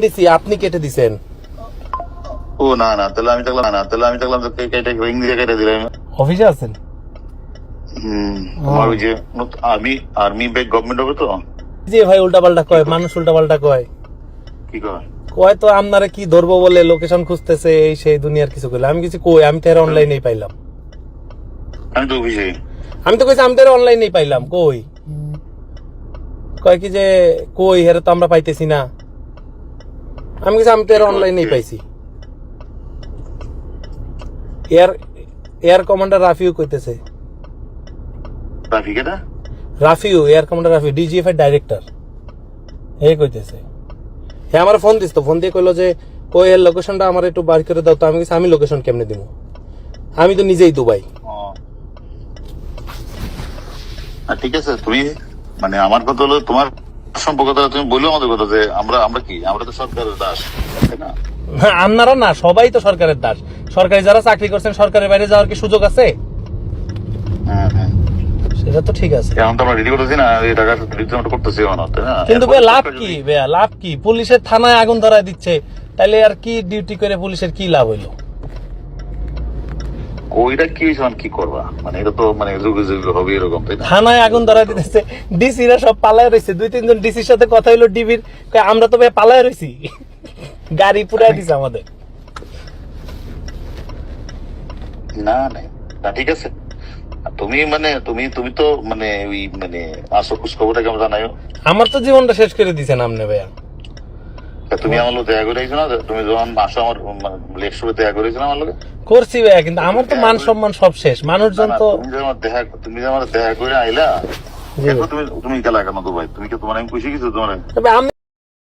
দিছি আপনি কেটে দিছেন। ও না না তাহলে আমি দেখলাম না তাহলে আমি দেখলাম যে কেটে রিং দিয়ে কেটে দিলাম। অফিসে আছেন? আমার ওই যে আর্মি আর্মি ব্যাগ গভর্নমেন্ট হবে তো? যে ভাই উল্টা পাল্টা কয় মানুষ উল্টা পাল্টা কয়। কি কয়? কয় তো আপনারা কি ধরবো বলে লোকেশন খুঁজতেছে এই সেই দুনিয়ার কিছু করলে আমি কিছু কই আমি তো এর অনলাইনেই পাইলাম। আমি তো অফিসে আমি তো কইছি আমি তো এর অনলাইনেই পাইলাম কই? কয় কি যে কই হেরে তো আমরা পাইতেছি না। আমি কিছু আমি তো এর অনলাইনেই পাইছি। এয়ার এয়ার কমান্ডার রাফিও কইতেছে। Rafiu air commander Rafiu DGFI director এই কইতেছে। হ্যাঁ আমার ফোন দিস তো ফোন দিয়ে কইলো যে কই এর লোকেশনটা আমার একটু বার করে দাও তো আমি কিছু আমি লোকেশন কেমনে দিব আমি তো নিজেই দুবাই। ঠিক আছে তুমি মানে আমার কথা হলো তোমার সম্পর্কতা তুমি বলল আমাদের কথা যে আমরা আমরা কি? আমরা তো সরকারের দাস তাই না? হ্যাঁ, আপনারা না সবাই তো সরকারের দাস। সরকারি যারা চাকরি করছেন সরকারের বাইরে যাওয়ার কি সুযোগ আছে? হ্যাঁ হ্যাঁ। সেটা তো ঠিক আছে। এখন তো আমরা রেডি করতেছি না এই টাকা রিটার্ন করতেছি এখন তাই না? কিন্তু ভাই লাভ কি? লাভ কি? পুলিশের থানায় আগুন ধরায় দিচ্ছে। তাইলে আর কি ডিউটি করে পুলিশের কি লাভ হইল? ওইটা কি মানে কি করবা? মানে এটা তো মানে যুগে যুগে হবে এরকম তাই না? থানায় আগুন ধরা দিতেছে। ডিসিরা সব পালায় রয়েছে। দুই তিনজন ডিসির সাথে কথা হইল ডিবির। আমরা তো ভাই পালায় রয়েছি। গাড়ি পুরাই দিছে আমাদের। না না। ঠিক আছে। তুমি মানে তুমি তুমি তো মানে ওই মানে আসো খোঁজ খবরটা কেমন জানাইও। আমার তো জীবনটা শেষ করে দিছেন আপনি ভাইয়া তুমি আমার লোক দেখা করেছ না? তুমি যখন আসো আমার লেট শোতে দেখা করেছ না আমার লোকে করছি ভাইয়া কিন্তু আমার তো মান সম্মান সব শেষ। মানুষজন তো তুমি আমার দেখা তুমি যে আমার দেখা করে আইলা তুমি তুমি গেলা কেন দুবাই তুমি কি তোমার আমি খুশি কিছু তোমার? আমি